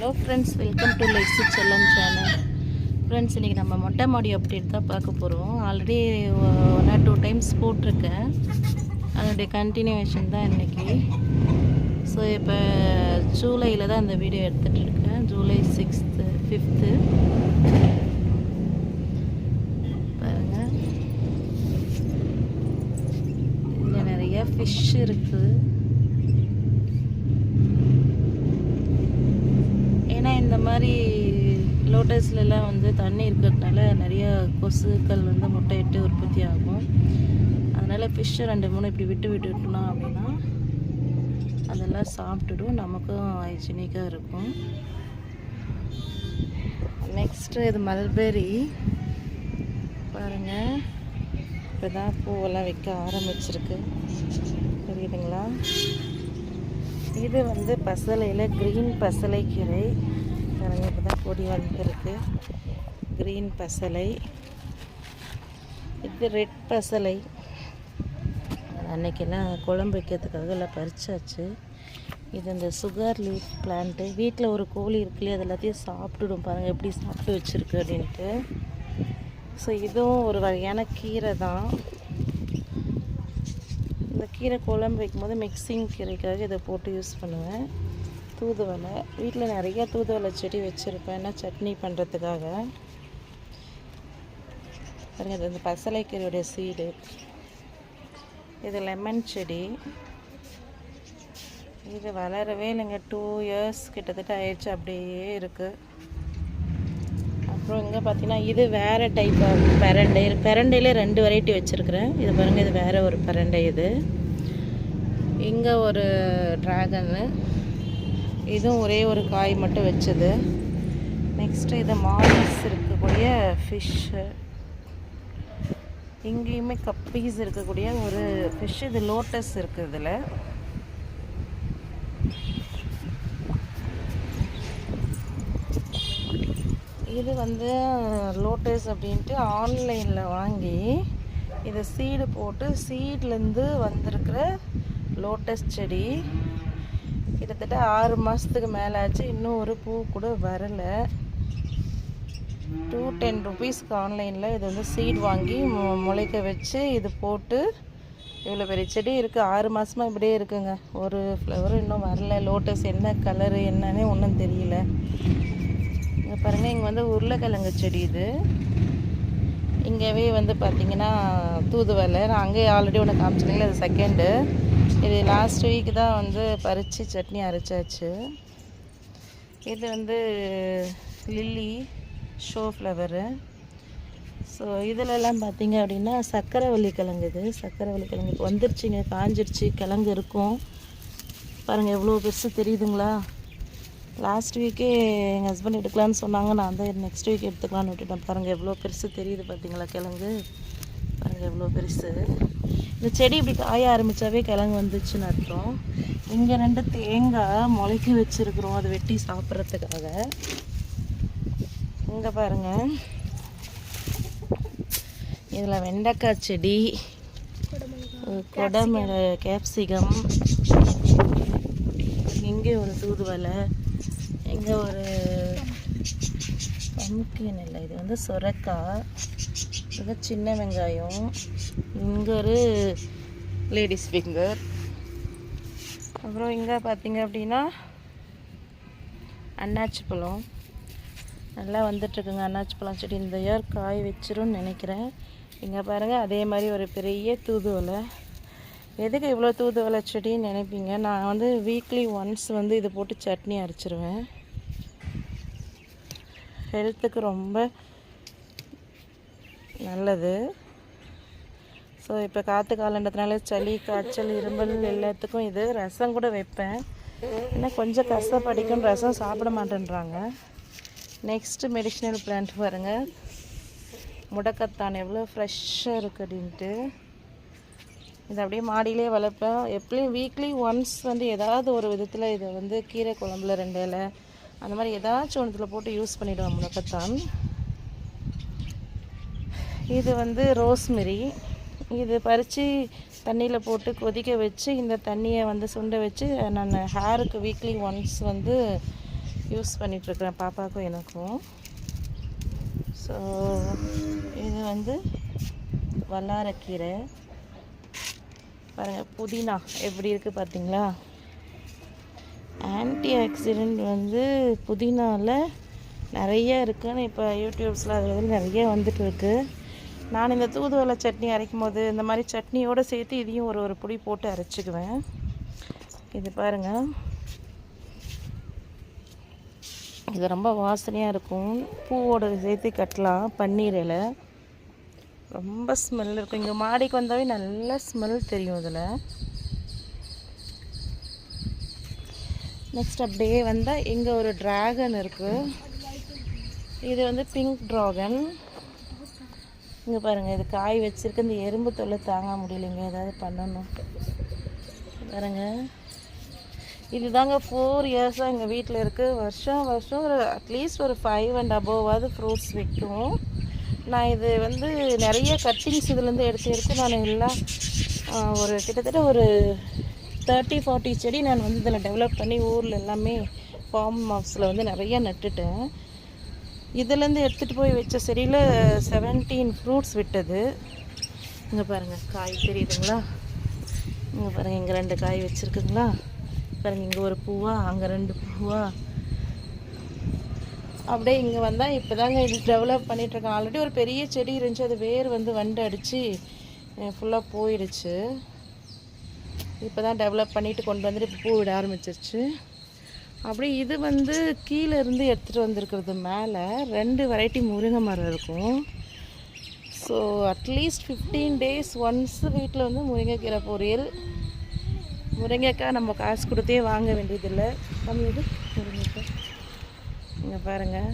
Hello friends welcome to Lexi Chellam channel friends இன்றைக்கி நம்ம மொட்டை மாடி அப்டேட் தான் பார்க்க போகிறோம் already one or two times போட்டிருக்கேன். அதனுடைய கண்டினியூவேஷன் தான் இன்றைக்கி ஸோ இப்போ ஜூலையில் தான் இந்த வீடியோ எடுத்துகிட்டு இருக்கேன். ஜூலை சிக்ஸ்த்து ஃபிஃப்த்து பாருங்கள் இதில் நிறைய ஃபிஷ் இருக்குது ஏன்னா இந்த மாதிரி லோட்டஸ்லலாம் வந்து தண்ணி இருக்கிறதுனால நிறைய கொசுக்கள் வந்து முட்டையிட்டு உற்பத்தி ஆகும். அதனால் ஃபிஷ்ஷை ரெண்டு மூணு இப்படி விட்டு விட்டு விட்டோம் அப்படின்னா அதெல்லாம் சாப்பிட்டுடும். நமக்கும் ஹைஜீனிக்காக இருக்கும். நெக்ஸ்ட்டு இது மல்பெரி பாருங்கள் இப்போ தான் பூவெல்லாம் வைக்க ஆரம்பிச்சிருக்கு. தெரியுதுங்களா இது வந்து பசலையில் க்ரீன் பசலை கீரை பாருங்க இப்போ தான் கொடி வந்திருக்கு. க்ரீன் பசலை. இது ரெட் பசலை. அன்றைக்கெல்லாம் குழம்பு வைக்கிறதுக்காக எல்லாம் பறிச்சாச்சு. இது இந்த சுகர் லீஃப் பிளான்ட்டு வீட்டில் ஒரு கோழி இருக்குல்லையே அது எல்லாத்தையும் சாப்பிட்டுடும் பாருங்கள் எப்படி சாப்பிட்டு வச்சுருக்கு அப்படின்ட்டு. ஸோ இதுவும் ஒரு வகையான கீரை தான். இந்த கீரை குழம்பு வைக்கும்போது மிக்சிங் கீரைக்காக இதை போட்டு யூஸ் பண்ணுவேன். தூதுவளை. வீட்டில் நிறைய தூதுவளை செடி வச்சுருப்பேன். ஏன்னா சட்னி பண்ணுறதுக்காக பாருங்க இது இந்த பசலைக்கீரையுடைய சீடு இது லெமன் செடி. இது வளரவே இல்லைங்க. டூ இயர்ஸ் கிட்டத்தட்ட ஆயிடுச்சு. அப்படியே இருக்குது அப்புறம் இங்கே பார்த்தீங்கன்னா இது வேறு டைப் ஆஃப் பெரண்டை. பெரண்டையில் ரெண்டு வெரைட்டி வச்சுருக்குறேன். இது பாருங்கள் இது வேறு ஒரு பெரண்டை இது. இங்கே ஒரு ட்ராகனு இதுவும் ஒரே ஒரு காய் மட்டும் வச்சது. நெக்ஸ்ட்டு இது மாலிஸ் இருக்கக்கூடிய ஃபிஷ்ஷு இங்கேயுமே கப்பீஸ் இருக்கக்கூடிய ஒரு ஃபிஷ் இது லோட்டஸ் இருக்குது இதில். இது வந்து லோட்டஸ் அப்படின்ட்டு ஆன்லைனில் வாங்கி இதை சீடு போட்டு சீட்லேருந்து வந்திருக்கிற லோட்டஸ் செடி. கிட்டத்தட்ட ஆறு மாதத்துக்கு மேலே ஆச்சு இன்னும் ஒரு பூ கூட வரலை. டூ டென் ருபீஸ்க்கு ஆன்லைனில் இது வந்து சீட் வாங்கி மு- முளைக்க வச்சு இது போட்டு இவ்வளோ பெரிய செடி இருக்குது ஆறு மாதமாக இப்படியே இருக்குங்க. ஒரு ஃப்ளவரும் இன்னும் வரல. லோட்டஸ் என்ன கலரு என்னன்னே ஒன்றும் தெரியல. இங்கே பாருங்கள் இங்கே வந்து உருளைக்கிழங்கு செடி இது. இங்கேவே வந்து பார்த்திங்கன்னா தூதுவலை நான் அங்கேயே ஆல்ரெடி ஒன்று காமிச்சிருக்கீங்களா அது செகண்டு இது லாஸ்ட் வீக் தான் வந்து பறித்து சட்னி அரைச்சாச்சு. இது வந்து லில்லி ஷோ ஃப்ளவரு ஸோ இதிலெல்லாம் பார்த்தீங்க அப்படின்னா சக்கரவள்ளி கிழங்கு இது. சக்கரவள்ளி கிழங்கு இப்போ வந்துருச்சுங்க காஞ்சிருச்சு கிழங்கு இருக்கும். பாருங்கள் எவ்வளோ பெருசு தெரியுதுங்களா? லாஸ்ட் வீக்கே எங்கள் ஹஸ்பண்ட் எடுக்கலான்னு சொன்னாங்க. நான் தான் நெக்ஸ்ட் வீக் எடுத்துக்கலான்னு விட்டுட்டேன். பாருங்கள் எவ்வளோ பெருசு தெரியுது பார்த்தீங்களா கிழங்கு? பாருங்கள் எவ்வளோ பெருசு. இந்த செடி இப்படி காய ஆரம்பித்தாவே கிழங்கு வந்துச்சுன்னு அர்த்தம். இங்கே ரெண்டு தேங்காய் முளைக்க வச்சுருக்குறோம் அதை வெட்டி சாப்பிட்றதுக்காக. இங்கே பாருங்கள் இதில் வெண்டைக்காய் செடி கொடமிள கேப்சிகம் இங்கே ஒரு தூதுவலை இங்கே ஒரு பம்கின் இல்லை இது வந்து சுரக்காய் இது சின்ன வெங்காயம். இங்கே ஒரு லேடிஸ் ஃபிங்கர் அப்புறம் இங்கே பார்த்தீங்க அப்படின்னா அன்னாச்சி பழம். நல்லா வந்துட்டுருக்குங்க அன்னாச்சி பழம் செடி. இந்த இயர் காய் வச்சிரும்னு நினைக்கிறேன். இங்கே பாருங்கள் அதே மாதிரி ஒரு பெரிய தூதுவலை எதுக்கு இவ்வளோ தூதுவலை செடின்னு நினைப்பீங்க? நான் வந்து வீக்லி ஒன்ஸ் வந்து இது போட்டு சட்னி அரைச்சிருவேன். ஹெல்த்துக்கு ரொம்ப நல்லது. ஸோ இப்போ காற்று காலன்றதுனால சளி காய்ச்சல் இருமல் எல்லாத்துக்கும் இது. ரசம் கூட வைப்பேன். ஏன்னா கொஞ்சம் கஷ்டப்படிக்கும் ரசம் சாப்பிட மாட்டேன்றாங்க. நெக்ஸ்ட்டு மெடிஷனல் பிளான்ட் பாருங்கள் முடக்கத்தான் எவ்வளோ ஃப்ரெஷ்ஷாக இருக்குது அப்படின்ட்டு இது அப்படியே மாடியிலே வளர்ப்பேன். எப்படியும் வீக்லி ஒன்ஸ் வந்து ஏதாவது ஒரு விதத்தில் இதை வந்து கீரை குழம்புல ரெண்டு இலை அந்த மாதிரி ஏதாச்சும் ஒன்றுத்தில் போட்டு யூஸ் பண்ணிவிடுவேன் முடக்கத்தான். இது வந்து ரோஸ்மெரி. இது பறித்து தண்ணியில் போட்டு கொதிக்க வச்சு இந்த தண்ணியை வந்து சுண்ட வச்சு நான் ஹேருக்கு வீக்லி ஒன்ஸ் வந்து யூஸ் பண்ணிகிட்ருக்குறேன் பாப்பாவுக்கும் எனக்கும். ஸோ இது வந்து வல்லாரக்கீரை. பாருங்கள் புதினா எப்படி இருக்குது பார்த்தீங்களா ஆன்டி ஆக்சிடெண்ட் வந்து புதினாவில் நிறைய இருக்குதுன்னு இப்போ யூடியூப்ஸில் அதில் வந்து நிறைய வந்துட்டு இருக்குது நான் இந்த தூதுவளை சட்னி அரைக்கும் போது இந்த மாதிரி சட்னியோடு சேர்த்து இதையும் ஒரு ஒரு புடி போட்டு அரைச்சிக்குவேன். இது பாருங்கள் இது ரொம்ப வாசனையாக இருக்கும். பூவோட சேர்த்து கட்டலாம் பன்னீர் இலை. ரொம்ப ஸ்மெல் இருக்கும். இங்கே மாடிக்கு வந்தாவே நல்ல ஸ்மெல் தெரியும் இதில். நெக்ஸ்ட் அப்படியே வந்தால் இங்கே ஒரு ட்ராகன் இருக்குது இது வந்து பிங்க் ட்ராகன் இங்கே பாருங்கள் இது காய் வச்சுருக்கு இந்த எறும்பு தொல்லை தாங்க முடியலைங்க. ஏதாவது பண்ணணும். பாருங்க. இதுதாங்க ஃபோர் இயர்ஸாக எங்கள் வீட்டில் இருக்குது வருஷம் வருஷம் ஒரு அட்லீஸ்ட் ஒரு ஃபைவ் அண்ட் அபோவாவது ஃப்ரூட்ஸ் விற்கும் நான் இது வந்து நிறைய கட்டிங்ஸ் இதுலேருந்து எடுத்து எடுத்து நான் எல்லாம் ஒரு கிட்டத்தட்ட ஒரு தேர்ட்டி ஃபார்ட்டி செடி நான் வந்து இதில் டெவலப் பண்ணி ஊரில் எல்லாமே ஃபார்ம் ஹவுஸில் வந்து நிறைய நட்டுட்டேன். இதுலேருந்து எடுத்துகிட்டு போய் வச்ச செடியில் செவன்டீன் ஃப்ரூட்ஸ் விட்டது. இங்கே பாருங்கள் காய் தெரியுதுங்களா? இங்கே பாருங்கள் இங்கே ரெண்டு காய் வச்சுருக்குங்களா? பாருங்கள் இங்கே ஒரு பூவா அங்கே ரெண்டு பூவா. அப்படியே இங்கே வந்தால் இப்போ தாங்க இது டெவலப் பண்ணிகிட்ருக்கேன் ஆல்ரெடி ஒரு பெரிய செடி இருந்துச்சு அது வேர் வந்து வண்டு அடித்து ஃபுல்லாக போயிடுச்சு. இப்போ தான் டெவலப் பண்ணிவிட்டு கொண்டு வந்துட்டு இப்போ பூ விட ஆரம்பிச்சிருச்சு. அப்படியே இது வந்து கீழே இருந்து எடுத்துகிட்டு வந்திருக்கிறது மேலே ரெண்டு வெரைட்டி முருங்கை மரம் இருக்கும். So at least fifteen days once வீட்டில் வந்து முருங்கைக்கீரை பொரியல் முருங்கைக்காய் நம்ம காசு கொடுத்தே வாங்க வேண்டியதில்லை. கம்மி முருங்கைக்காய். இங்கே பாருங்கள்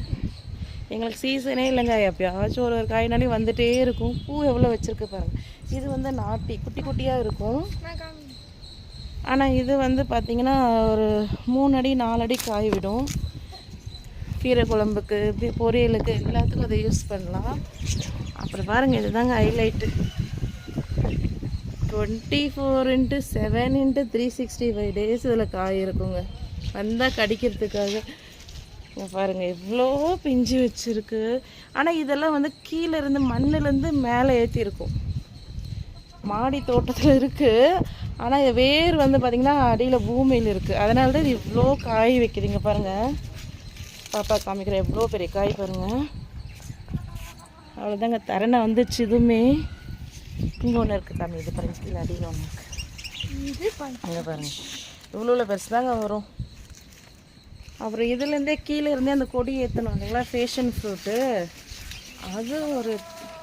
எங்களுக்கு சீசனே இல்லைங்க. எப்பயாச்சும் ஒரு ஒரு காய்னாலே வந்துட்டே இருக்கும். பூ எவ்வளோ வச்சுருக்கு பாருங்கள் இது வந்து நாட்டி குட்டி குட்டியாக இருக்கும். ஆனால் இது வந்து பார்த்திங்கன்னா ஒரு மூணு அடி நாலு அடி காய் விடும் கீரை குழம்புக்கு பொரியலுக்கு எல்லாத்துக்கும் அதை யூஸ் பண்ணலாம். அப்புறம் பாருங்கள் இதுதாங்க highlight twenty four into seven into three sixty five days இதில் காய் இருக்குங்க. வந்தால் கடிக்கிறதுக்காக. பாருங்கள் பாருங்க எவ்வளோ பிஞ்சு வச்சுருக்கு. ஆனால் இதெல்லாம் வந்து கீழே இருந்து மண்ணுலேருந்து மேலே ஏற்றிருக்கும் மாடி தோட்டத்தில் இருக்குது ஆனால் இது வேர் வந்து பார்த்திங்கன்னா அடியில் பூமியில் இருக்குது அதனால தான் இது இவ்வளோ காய் வைக்குதுங்க பாருங்கள் பாப்பா காமிக்கிற எவ்வளோ பெரிய காய் பாருங்கள் அவ்வளோதாங்க தரணை வந்துச்சு இதுவுமே. இங்கே ஒன்று இருக்குது காமி இது பாருங்க கீழே அடியில் ஒன்று இருக்குது இது அங்கே பாருங்க. இவ்வளோ பெருசு தாங்க வரும். அப்புறம் இதுலேருந்தே கீழே இருந்தே அந்த கொடி ஏற்றணும் இல்லைங்களா? ஃபேஷன் ஃப்ரூட்டு அது ஒரு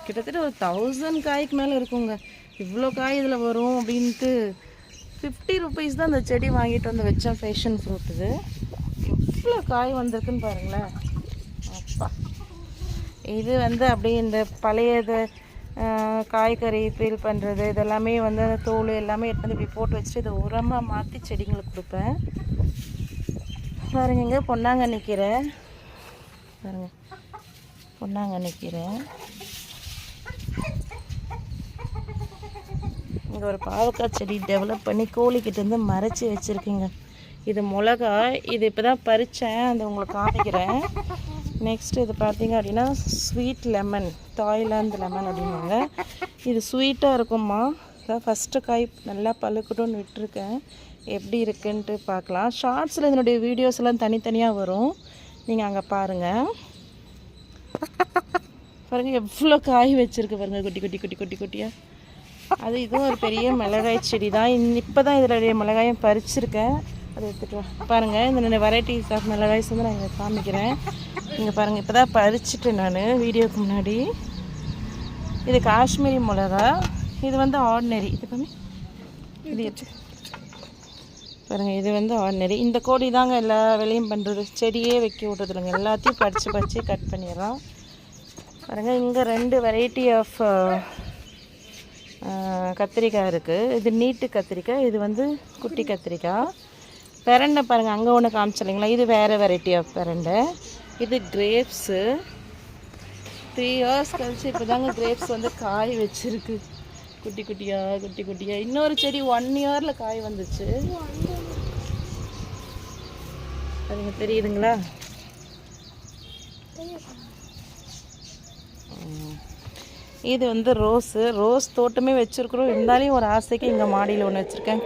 கிட்டத்தட்ட ஒரு தௌசண்ட் காய்க்கு மேலே இருக்குங்க. இவ்வளோ காய் இதில் வரும் அப்படின்ட்டு ஃபிஃப்டி ருபீஸ் தான் அந்த செடி வாங்கிட்டு வந்து வச்சேன் ஃபேஷன் ஃப்ரூட் இது. எவ்வளோ காய் வந்திருக்குன்னு பாருங்களேன். அப்பா. இது வந்து அப்படியே இந்த பழைய இது காய்கறி பீல் பண்ணுறது இதெல்லாமே வந்து அந்த தோல் எல்லாமே எடுத்து வந்து இப்படி போட்டு வச்சுட்டு இதை உரமாக மாற்றி செடிங்களுக்கு கொடுப்பேன். பாருங்க இங்கே பொன்னாங்கண்ணி கீரை பாருங்க. பொன்னாங்கண்ணி கீரை இங்கே ஒரு பாவக்காய் செடி டெவலப் பண்ணி கோழிக்கிட்டேருந்து மறைச்சி வச்சுருக்கீங்க. இது மிளகா இது இப்போ தான் பறித்தேன் அதை உங்களுக்கு காமிக்கிறேன். நெக்ஸ்ட் இது பார்த்தீங்க அப்படின்னா ஸ்வீட் லெமன் தாய்லாந்து லெமன் அப்படின்வாங்க இது ஸ்வீட்டாக இருக்கும்மா. இதான் ஃபஸ்ட்டு காய். நல்லா பழுக்கட்டும்னு விட்டுருக்கேன். எப்படி இருக்குன்ட்டு பார்க்கலாம். ஷார்ட்ஸில் இதனுடைய வீடியோஸ் எல்லாம் தனித்தனியாக வரும். நீங்கள் அங்கே பாருங்கள் பாருங்கள் எவ்வளோ காய் வச்சுருக்கு பாருங்கள் குட்டி குட்டி குட்டி குட்டி குட்டியாக அது இதுவும் ஒரு பெரிய மிளகாய் செடி தான். இப்போ தான் இதனுடைய மிளகாயும் பறிச்சிருக்கேன். அதை எடுத்துகிட்டு வா. பாருங்கள் இந்த வெரைட்டிஸ் ஆஃப் மிளகாய்ஸ் வந்து நான் இங்கே காமிக்கிறேன். இங்கே பாருங்கள் இப்போ தான் பறிச்சிட்டேன் நான் வீடியோக்கு முன்னாடி. இது காஷ்மீரி மிளகா. இது வந்து ஆர்டினரி இது பண்ணி இது பாருங்கள் இது வந்து ஆர்டினரி இந்த கோடி தாங்க எல்லா வேலையும் பண்ணுறது செடியே வைக்க விட்றது இல்லைங்க. எல்லாத்தையும் பறித்து பறித்து கட் பண்ணிடுறோம். பாருங்கள் இங்கே ரெண்டு வெரைட்டி ஆஃப் கத்திரிக்காய் இருக்குது இது நீட்டு கத்திரிக்காய் இது வந்து குட்டி கத்திரிக்காய். பெரண்டை பாருங்கள் அங்கே ஒன்று காமிச்சில்லைங்களா இது வேறு வெரைட்டி ஆஃப் பெரண்டை. இது கிரேப்ஸு த்ரீ இயர்ஸ் கழிச்சு இப்போ தாங்க கிரேப்ஸ் வந்து காய் வச்சிருக்கு. குட்டி குட்டியா குட்டி குட்டியா. இன்னொரு செடி ஒன் இயரில் காய் வந்துச்சு. அதுங்க தெரியுதுங்களா. இது வந்து ரோஸு. ரோஸ் தோட்டமே வச்சுருக்குறோம். இருந்தாலும் ஒரு ஆசைக்கு இங்கே மாடியில் ஒன்று வச்சுருக்கேன்.